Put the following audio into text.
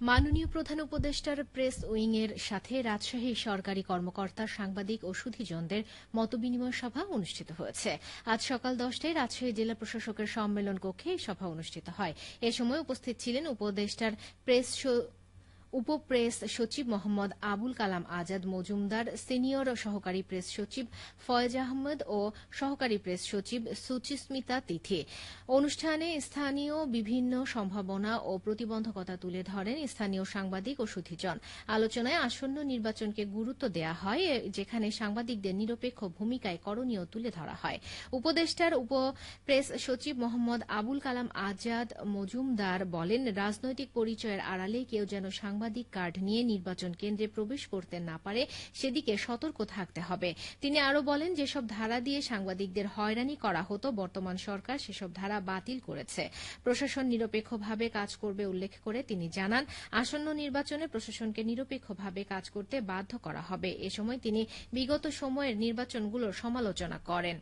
মাননীয় প্রধান উপদেষ্টার প্রেস উইং এর সাথে রাজশাহী সরকারি কর্মকর্তা, সাংবাদিক ও সুধীজনদের মতবিনিময় সভা অনুষ্ঠিত হয়েছে। আজ সকাল দশটায় রাজশাহী জেলা প্রশাসকের সম্মেলন কক্ষে এই সভা অনুষ্ঠিত হয়। এ সময় উপস্থিত ছিলেন উপদেষ্টার প্রেস উপপ্রেস সচিব মোহাম্মদ আবুল কালাম আজাদ, মজুমদার সিনিয়র সহকারী প্রেস সচিব ফয়েজ আহমেদ ও সহকারী প্রেস সচিব সুচিস্মিতা তিথি। অনুষ্ঠানে স্থানীয় বিভিন্ন সম্ভাবনা ও প্রতিবন্ধকতা তুলে ধরেন স্থানীয় সাংবাদিক ও সুধীজন। আলোচনায় আসন্ন নির্বাচনকে গুরুত্ব দেওয়া হয়, যেখানে সাংবাদিকদের নিরপেক্ষ ভূমিকায় করণীয় তুলে ধরা হয়। উপদেষ্টার উপ প্রেস সচিব মোহাম্মদ আবুল কালাম আজাদ, মজুমদার বলেন, রাজনৈতিক পরিচয়ের আড়ালে কেউ যেন কার্ড নিয়ে নির্বাচন কেন্দ্রে প্রবেশ করতে না পারে, সেদিকে সতর্ক থাকতে হবে। তিনি আরও বলেন, যেসব ধারা দিয়ে সাংবাদিকদের হয়রানি করা হতো, বর্তমান সরকার সেসব ধারা বাতিল করেছে। প্রশাসন নিরপেক্ষভাবে কাজ করবে উল্লেখ করে তিনি জানান, আসন্ন নির্বাচনে প্রশাসনকে নিরপেক্ষভাবে কাজ করতে বাধ্য করা হবে। এ সময় তিনি বিগত সময়ের নির্বাচনগুলোর সমালোচনা করেন।